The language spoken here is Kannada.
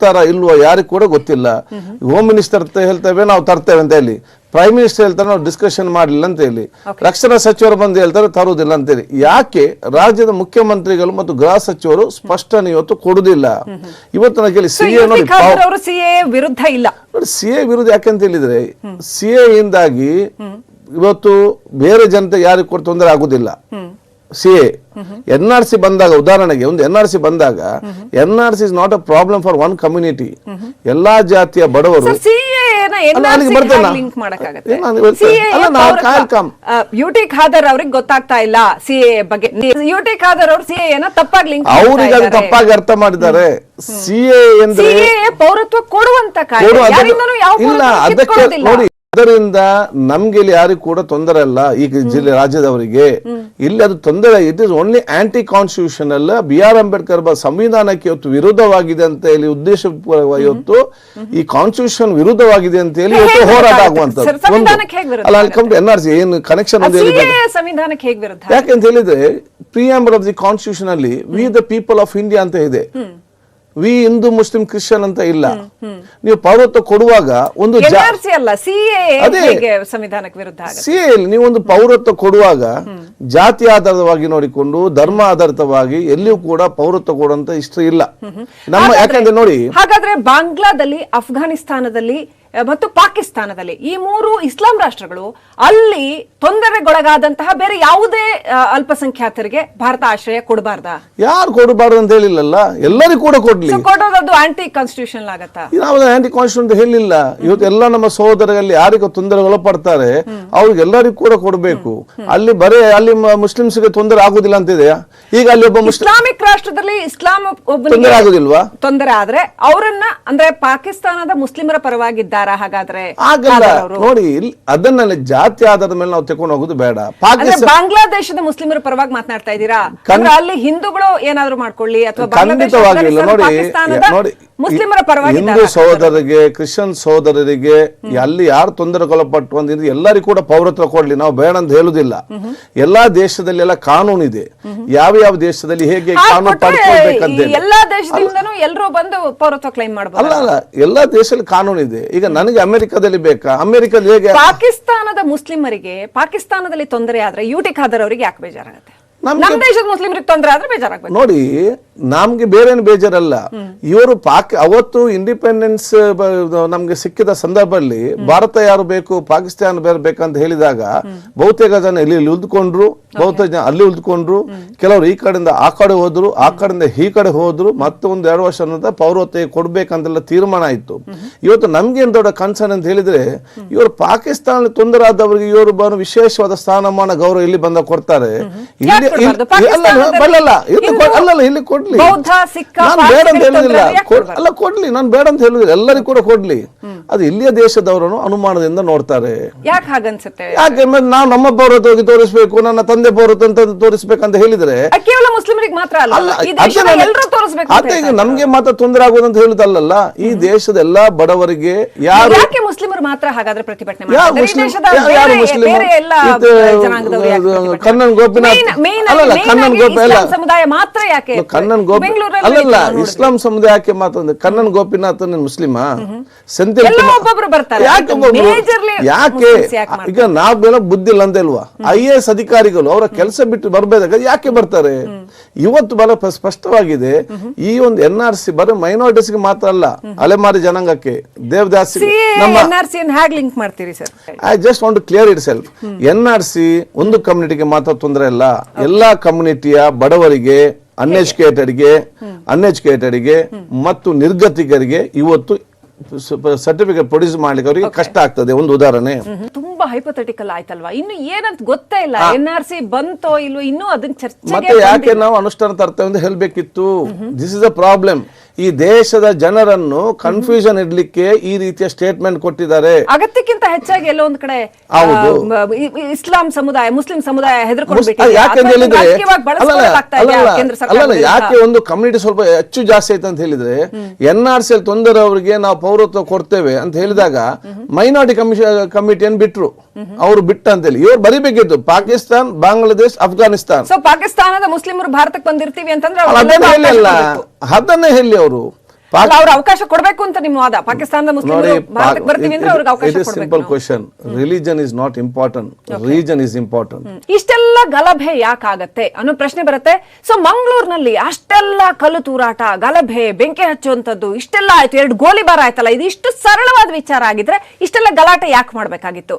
ತರ್ತಾರ ಇಲ್ವೋ ಯಾರಿಗೂ ಕೂಡ ಗೊತ್ತಿಲ್ಲ. ಹೋಮ್ ಮಿನಿಸ್ಟರ್ ಹೇಳ್ತೇವೆ ನಾವು ತರ್ತೇವೆ ಅಂತ ಹೇಳಿ. ಪ್ರೈಮ್ ಮಿನಿಸ್ಟರ್ ಹೇಳ್ತಾರೆ ನಾವು ಡಿಸ್ಕಷನ್ ಮಾಡಲಿಲ್ಲ ಅಂತ ಹೇಳಿ. ರಕ್ಷಣಾ ಸಚಿವರು ಬಂದು ಹೇಳ್ತಾರೆ ತರುವುದಿಲ್ಲ ಅಂತ ಹೇಳಿ. ಯಾಕೆ? ರಾಜ್ಯದ ಮುಖ್ಯಮಂತ್ರಿಗಳು ಮತ್ತು ಗೃಹ ಸಚಿವರು ಸ್ಪಷ್ಟನೆ ಇವತ್ತು ಕೊಡುದಿಲ್ಲ ಇವತ್ತು ನಾನು ಕೇಳಿ ಸಿ ಎ ನೋಡಿ ಖಾದರ್ ಅವರು ಸಿ ವಿರುದ್ಧ ಇಲ್ಲ. ಸಿಎ ವಿರುದ್ಧ ಯಾಕಂತ ಹೇಳಿದ್ರೆ ಸಿಎ ಇಂದಾಗಿ ಇವತ್ತು ಬೇರೆ ಜನತೆ ಯಾರಿಗೂ ಕೂಡ ತೊಂದರೆ ಆಗುದಿಲ್ಲ ಸಿ ಎನ್ ಆರ್ ಸಿ ಬಂದಾಗ ಉದಾಹರಣೆಗೆ ಒಂದು ಎನ್ ಆರ್ ಸಿ ಬಂದಾಗ N R C is not a problem for one community ಎಲ್ಲಾ ಜಾತಿಯ ಬಡವರು ಯುಟಿ. ಖಾದರ್ ಅವ್ರಿಗೆ ಗೊತ್ತಾಗ್ತಾ ಇಲ್ಲ ಸಿಎ ಬಗ್ಗೆ. ಯುಟಿ ಖಾದರ್ ಅವರು ಸಿಎ ಏನ ತಪ್ಪಾಗಿ ಲಿಂಕ್ ಅವ್ರಿಗೆ ಅದು ತಪ್ಪಾಗಿ ಅರ್ಥ ಮಾಡಿದ್ದಾರೆ. ಸಿಎ ಪೌರತ್ವ ಕೊಡುವಂತ ಇಲ್ಲ ಅದಕ್ಕೆ ನೋಡಿ ಅದರಿಂದ ನಮ್ಗೆ ಇಲ್ಲಿ ಯಾರಿಗೂ ಕೂಡ ತೊಂದರೆ ಅಲ್ಲ ಈ ಜಿಲ್ಲೆ ರಾಜ್ಯದವರಿಗೆ. ಇಲ್ಲಿ ಅದು ತೊಂದರೆ it is only anti constitutional B R Ambedkar ಬ- ಸಂವಿಧಾನಕ್ಕೆ ಇವತ್ತು ವಿರುದ್ಧವಾಗಿದೆ ಅಂತ ಹೇಳಿ ಉದ್ದೇಶ ಇವತ್ತು ಈ ಕಾನ್ಸ್ಟಿಟ್ಯೂಷನ್ ವಿರುದ್ಧವಾಗಿದೆ ಅಂತ ಹೇಳಿ ಇವತ್ತು ಹೋರಾಟ ಆಗುವಂತದ್ದು ಅಲ್ಲ ಅಲ್ಲಿ ಎನ್ ಆರ್ ಸಿ ಏನು ಕನೆಕ್ಷನ್ ಯಾಕೆಂತ ಹೇಳಿದ್ರೆ ಪ್ರಿಯಾಂಬರ್ ಆಫ್ ದಿ ಕಾನ್ಸ್ಟಿಟ್ಯೂಷನ್ ಅಲ್ಲಿ we the people of India ಅಂತ ಇದೆ. ವಿ ಹಿಂದೂ ಮುಸ್ಲಿಂ ಕ್ರಿಶ್ಚಿಯನ್ ಅಂತ ಇಲ್ಲ. ನೀವು ಪೌರತ್ವ ಕೊಡುವಾಗ ಒಂದು ಜಾ- ಎನ್ಆರ್ಸಿ ಅಲ್ಲ ಸಿಎ ಅದೇ. ಹೇಗೆ ಸಂವಿಧಾನಕ್ಕೆ ವಿರುದ್ಧ ಆಗುತ್ತೆ. ಸಿ ನೀವೊಂದು ಪೌರತ್ವ ಕೊಡುವಾಗ ಜಾತಿ ಆಧಾರಿತವಾಗಿ ನೋಡಿಕೊಂಡು ಧರ್ಮ ಆಧಾರಿತವಾಗಿ ಎಲ್ಲಿಯೂ ಕೂಡ ಪೌರತ್ವ ಕೊಡುವಂತ ಇಷ್ಟ ಇಲ್ಲ. ನಮ್ಮ ಯಾಕಂದ್ರೆ ನೋಡಿ ಹಾಗಾದ್ರೆ ಬಾಂಗ್ಲಾದಲ್ಲಿ ಅಫ್ಘಾನಿಸ್ತಾನದಲ್ಲಿ ಮತ್ತು ಪಾಕಿಸ್ತಾನದಲ್ಲಿ. ಈ ಮೂರು ಇಸ್ಲಾಂ ರಾಷ್ಟ್ರಗಳು ಅಲ್ಲಿ ತೊಂದರೆಗೊಳಗಾದಂತಹ ಬೇರೆ ಯಾವುದೇ ಅಲ್ಪಸಂಖ್ಯಾತರಿಗೆ ಭಾರತ ಆಶ್ರಯ ಕೊಡಬಾರ್ದ? ಯಾರು ಕೊಡಬಾರ್ದು ಅಂತ ಹೇಳಿಲ್ಲಲ್ಲ? ಎಲ್ಲರಿಗೂ ಕೂಡ ಕೊಡ್ಲಿ. ಕೊಡೋದು ಆಂಟಿ ಕಾನ್ಸ್ಟಿಟ್ಯೂಷನ್ ಆಗತ್ತಾ? ನಾವು ಆಂಟಿ ಕಾನ್ಸ್ಟಿಟ್ಯೂಷನ್ ಅಂತ ಹೇಳಿಲ್ಲ. ಇವತ್ತು ಎಲ್ಲ ನಮ್ಮ ಸಹೋದರಲ್ಲಿ ಯಾರಿಗೂ ತೊಂದರೆ ಒಳಪಡ್ತಾರೆ ಅವ್ರಿಗೆಲ್ಲರಿಗೂ ಕೂಡ ಕೊಡಬೇಕು. ಅಲ್ಲಿ ಬರೇ ಅಲ್ಲಿ ಮುಸ್ಲಿಮ್ಸ್ಗೆ ತೊಂದರೆ ಆಗುದಿಲ್ಲ ಅಂತ ಇದೆಯಾ ಈಗ ಅಲ್ಲಿ ಒಬ್ಬ ಮುಸ್ಲಿಂ ರಾಷ್ಟ್ರದಲ್ಲಿ ಇಸ್ಲಾಂ ಒಬ್ಬನಿಗೆ ತೊಂದರೆ ಆದ್ರೆ ಅವರನ್ನ ಅಂದ್ರೆ ಪಾಕಿಸ್ತಾನದ ಮುಸ್ಲಿಮರ ಪರವಾಗಿದ್ದಾರ ಹಾಗಾದ್ರೆ? ಆಗಲ್ಲ ನೋಡಿ ಅದನ್ನ ಜಾತಿ ಆಧಾರದ ಮೇಲೆ ನಾವು ತಕೊಂಡು ಹೋಗುದು ಬೇಡ. ಬಾಂಗ್ಲಾದೇಶದ ಮುಸ್ಲಿಮರ ಪರವಾಗಿ ಮಾತನಾಡ್ತಾ ಇದ್ದೀರಾ? ಅಂದ್ರೆ ಅಲ್ಲಿ ಹಿಂದೂಗಳು ಏನಾದ್ರು ಮಾಡ್ಕೊಳ್ಳಿ ಅಥವಾ ಬಾಂಗ್ಲಾದೇಶ, ಖಂಡಿತವಾಗಿಲ್ಲ. ನೋಡಿ ನೋಡಿ ಮುಸ್ಲಿಮರ ಪರವಾಗಿ ಹಿಂದೂ ಸಹೋದರರಿಗೆ ಕ್ರಿಶ್ಚಿಯನ್ ಸಹೋದರರಿಗೆ ಅಲ್ಲಿ ಯಾರು ತೊಂದರೆಗೊಳಪಟ್ಟು ಅಂದ್ರೆ ಎಲ್ಲರಿಗೂ ಕೂಡ ಪೌರತ್ವ ಕೊಡಲಿ ನಾವು ಬೇಡ ಅಂತ ಹೇಳುದಿಲ್ಲ. ಎಲ್ಲಾ ದೇಶದಲ್ಲಿ ಎಲ್ಲ ಕಾನೂನು ಇದೆ. ಯಾವ ಯಾವ ದೇಶದಲ್ಲಿ ಹೇಗೆ ಕಾನೂನು ಪಡ್ಕೊಳ್ಬೇಕಂತ ಎಲ್ಲಾ ದೇಶದಿಂದನೂ ಎಲ್ಲರೂ ಬಂದು ಪೌರತ್ವ ಕ್ಲೈಮ್ ಮಾಡಬಹುದು ಅಲ್ಲ ಅಲ್ಲ ಎಲ್ಲಾ ದೇಶದಲ್ಲಿ ಕಾನೂನು ಇದೆ. ಈಗ ನನಗೆ ಅಮೆರಿಕದಲ್ಲಿ ಬೇಕಾ? ಅಮೆರಿಕದಲ್ಲಿ ಹೇಗೆ? ಪಾಕಿಸ್ತಾನದ ಮುಸ್ಲಿಮರಿಗೆ ಪಾಕಿಸ್ತಾನದಲ್ಲಿ ತೊಂದರೆ ಆದ್ರೆ ಯೂಟಿಕ್ ಖಾದರ್ ಅವರಿಗೆ ಯಾಕೆ ಬೇಜಾರಾಗುತ್ತೆ? ನಮ್ಮ ದೇಶದ ಮುಸ್ಲಿಮರಿಗೆ ತೊಂದರೆ ಆದ್ರೆ ಬೇಜಾರಾಗುತ್ತೆ ನೋಡಿ ನಮ್ಗೆ ಬೇರೇನು ಬೇಜಾರಲ್ಲ. ಇವರು ಪಾಕ್ ಅವತ್ತು ಇಂಡಿಪೆಂಡೆನ್ಸ್ ನಮ್ಗೆ ಸಿಕ್ಕಿದ ಸಂದರ್ಭದಲ್ಲಿ ಭಾರತ ಯಾರು ಬೇಕು ಪಾಕಿಸ್ತಾನ ಬೇರೆ ಬೇಕಂತ ಹೇಳಿದಾಗ ಬಹುತೇಕ ಜನ ಇಲ್ಲಿ ಇಲ್ಲಿ ಉಳಿದುಕೊಂಡ್ರು ಬಹುತೇಕ ಜನ ಅಲ್ಲಿ ಉಳಿದುಕೊಂಡ್ರು ಕೆಲವರು ಈ ಕಡೆಯಿಂದ ಆ ಕಡೆ ಹೋದ್ರು ಆ ಕಡೆಯಿಂದ ಈ ಕಡೆ ಹೋದ್ರು ಮತ್ತೆ ಒಂದು ಎರಡು ವರ್ಷ ನಂತರ ಪೌರತ್ವ ಕೊಡ್ಬೇಕಂತೆಲ್ಲ ತೀರ್ಮಾನ ಆಯ್ತು. ಇವತ್ತು ನಮ್ಗೆ ಏನ್ ದೊಡ್ಡ ಕನ್ಸರ್ನ್ ಅಂತ ಹೇಳಿದ್ರೆ ಇವರು ಪಾಕಿಸ್ತಾನ ತೊಂದರೆ ಆದವರಿಗೆ ಇವರು ಬಂದು ವಿಶೇಷವಾದ ಸ್ಥಾನಮಾನ ಗೌರವ ಇಲ್ಲಿ ಬಂದ ಕೊಡ್ತಾರೆ? ಇಲ್ಲಿ ಅಲ್ಲಲ್ಲ ಇಲ್ಲಿ ಕೊಡ್ಲಿ ಸಿಕ್ಕ, ನಾನು ಬೇಡ ಅಂತ ಹೇಳುದಿಲ್ಲ? ಅಲ್ಲ ಕೊಡ್ಲಿ. ನಾನು ಬೇಡ ಅಂತ ಹೇಳುದಿಲ್ಲ ಎಲ್ಲರಿಗೂ ಕೂಡ ಕೊಡ್ಲಿ. ಅದು ಇಲ್ಲಿಯ ದೇಶದವರನ್ನು ಅನುಮಾನದಿಂದ ನೋಡ್ತಾರೆ. ಯಾಕೆ ಹಾಗನ್ಸುತ್ತೆ? ಯಾಕೆ ನಾನು ನಾವು ನಮ್ಮ ಪೌರತ್ವ ಹೋಗಿ ತೋರಿಸಬೇಕು ನನ್ನ ತಂದೆ ಪೌರತ್ವ ಅಂತ ತೋರಿಸ್ಬೇಕಂತ ಹೇಳಿದ್ರೆ ಕೇವಲ ಮುಸ್ಲಿಮರಿಗೆ ಮಾತ್ರ ಅಲ್ಲ ಅಲ್ಲ ಈ ಅದೇ ದೇಶದ ನಾನು- ಎಲ್ಲರೂ ತೋರಿಸ್ಬೇಕು ಅಂತ ಅದೇ ಈಗ ನಮ್ಗೆ ಮಾತ್ರ ತೊಂದರೆ ಆಗೋದಂತ ಹೇಳುದಲ್ಲ ಈ ದೇಶದ ಎಲ್ಲಾ ಬಡವರಿಗೆ ಯಾರು ಯಾಕೆ ಮುಸ್ಲಿಮರು ಮಾತ್ರ ಹಾಗಾದ್ರೆ ಪ್ರತಿಭಟನೆ ಯಾರು ಮಾಡ್ತಾರೆ? ಈ ಮುಸ್ಲಿಂ ದೇಶದ ಯಾ- ಯಾರು ಬೇರೆ- ಮುಸ್ಲಿಂ ಬೇರೆ ಎಲ್ಲ ಇದು, ಜನಾಂಗದವರು ಯಾಕೆ ಇದು, ಪ್ರತಿಭಟನೆ ಕಣ್ಣನ್ ಗೋಪಿನಾಥ್ Main- main ಆಗಿ- ಅಲ್ಲಲ್ಲ, main ಕಣ್ಣನ್ ಗೋಪಿ ಅಲ್ಲ. ಸಮುದಾಯ ಮಾತ್ರ ಯಾಕೆ? ಕಣ್ಣನ್ ಗೋಪಿ ಬೆಂಗಳೂರಲ್ಲಿ ಅಲ್ಲಲ್ಲ ಇಸ್ಲಾಂ ಸಮುದಾಯಕ್ಕೆ ಮಾತ್ರ ಕಣ್ಣನ್ ಗೋಪಿನಾಥ್ ಮುಸ್ಲಿಮಾ? ಸೆಂಥಿಲ್ ಎಲ್ಲೋ ಒಬ್ಬೊಬ್ರು ಬರ್ತಾರೆ. ಯಾಕೆ? ಈಗ ನಾವೆಲ್ಲ ಬುದ್ಧಿ ಇಲ್ಲ ಅಂತ ಇಲ್ವಾ? ಐ ಎ ಎಸ್ ಅಧಿಕಾರಿಗಳು ಅವರ ಕೆಲಸ ಬಿಟ್ಟು ಬರ್ಬೇಕಾದ್ರೆ ಯಾಕೆ ಬರ್ತಾರೆ? ಇವತ್ತು ಬಹಳ ಸ್ಪಷ್ಟವಾಗಿದೆ ಈ ಒಂದು ಎನ್ ಆರ್ ಸಿ ಬರೀ ಮೈನಾರಿಟೀಸ್ಗೆ ಮಾತ್ರ ಅಲ್ಲ ಅಲೆಮಾರಿ ಜನಾಂಗಕ್ಕೆ ದೇವದಾಸಿ ಲಿಂಕ್ ಮಾಡ್ತೀರಿ sir? I just want clear itself N R C ಒಂದು ಕಮ್ಯುನಿಟಿಗೆ ಮಾತ್ರ ತೊಂದರೆ ಇಲ್ಲ. ಎಲ್ಲಾ ಕಮ್ಯುನಿಟಿಯ ಬಡವರಿಗೆ ಅನ್ಎಜುಕೇಟೆಡ್ಗೆ ಅನ್ಎಜುಕೇಟೆಡ್ಗೆ ಮತ್ತು ನಿರ್ಗತಿಕರಿಗೆ ಇವತ್ತು ಸರ್ಟಿಫಿಕೇಟ್ ಪ್ರೊಡ್ಯೂಸ್ ಮಾಡ್ಲಿಕ್ಕೆ ಅವರಿಗೆ ಕಷ್ಟ ಆಗ್ತದೆ ಒಂದು ಉದಾಹರಣೆ. ತುಂಬಾ ಹೈಪೋಥೆಟಿಕಲ್ ಆಯ್ತಲ್ವಾ? ಇನ್ನು ಏನಂತ ಗೊತ್ತೇ ಇಲ್ಲ. ಎನ್ ಆರ್ ಸಿ ಬಂತೋ ಇಲ್ವೋ ಇನ್ನೂ ಅದನ್ನ ಚರ್ಚೆ ಮತ್ತೆ ಯಾಕೆ ನಾವು ಅನುಷ್ಠಾನ ತರ್ತೇವೆ ಅಂತ ಹೇಳ್ಬೇಕಿತ್ತು? ದಿಸ್ ಇಸ್ ಅ ಪ್ರಾಬ್ಲಮ್ ಈ ದೇಶದ ಜನರನ್ನು ಕನ್ಫ್ಯೂಷನ್ ಇಡ್ಲಿಕ್ಕೆ ಈ ರೀತಿಯ ಸ್ಟೇಟ್ಮೆಂಟ್ ಕೊಟ್ಟಿದ್ದಾರೆ. ಅಗತ್ಯಕ್ಕಿಂತ ಹೆಚ್ಚಾಗಿ ಎಲ್ಲೋ ಒಂದ್ ಕಡೆ ಇಸ್ಲಾಂ ಸಮುದಾಯ ಮುಸ್ಲಿಂ ಸಮುದಾಯ ಯಾಕೆ ಒಂದು ಕಮ್ಯುನಿಟಿ ಸ್ವಲ್ಪ ಹೆಚ್ಚು ಜಾಸ್ತಿ ಆಯ್ತು ಅಂತ ಹೇಳಿದ್ರೆ ಎನ್ ಆರ್ ಸಿ ತೊಂದರೆ ಅವರಿಗೆ ನಾವು ಪೌರತ್ವ ಕೊಡ್ತೇವೆ ಅಂತ ಹೇಳಿದಾಗ ಮೈನಾರಿಟಿ ಕಮಿಷನ್ ಕಮಿಟಿಯನ್ನು ಬಿಟ್ರು. ಅವರು ಬಿಟ್ಟ ಅಂತ ಹೇಳಿ ಇವರು ಬರಿಬೇಕಿತ್ತು. ಪಾಕಿಸ್ತಾನ್ ಬಾಂಗ್ಲಾದೇಶ್ ಅಫ್ಘಾನಿಸ್ತಾನ್ ಸೊ ಪಾಕಿಸ್ತಾನದ ಮುಸ್ಲಿಮರು ಭಾರತಕ್ಕೆ ಬಂದಿರ್ತೀವಿ ಅಂತಂದ್ರೆ ಅದನ್ನೇ ಹೇಳಿ ಅವರು. ಅವ್ರ ಅವಕಾಶ ಕೊಡಬೇಕು ಅಂತ ನಿಮ್ಮ ವಾದ. ಪಾಕಿಸ್ತಾನದ ಮುಸ್ಲಿಮರು ಭಾರತಕ್ಕೆ ಬರ್ತೀವಿ ಅಂದ್ರೆ ಅವ್ರಿಗೆ ಅವಕಾಶ ಸಿಂಪಲ್ ನಾವು. Question religion is not important region is important ಇಷ್ಟೆಲ್ಲ ಗಲಭೆ ಯಾಕಾಗತ್ತೆ ಅನ್ನೋ ಪ್ರಶ್ನೆ ಬರುತ್ತೆ. ಸೊ ಮಂಗಳೂರಿನಲ್ಲಿ ಅಷ್ಟೆಲ್ಲ ಕಲ್ಲು ತೂರಾಟ ಗಲಭೆ ಬೆಂಕಿ ಹಚ್ಚುವಂತದ್ದು ಇಷ್ಟೆಲ್ಲ ಆಯ್ತು. ಎರಡು ಗೋಲಿಬಾರ ಆಯ್ತಲ್ಲ. ಇದು ಇಷ್ಟು ಸರಳವಾದ ವಿಚಾರ ಆಗಿದ್ರೆ ಇಷ್ಟೆಲ್ಲ ಗಲಾಟೆ ಯಾಕೆ ಮಾಡ್ಬೇಕಾಗಿತ್ತು?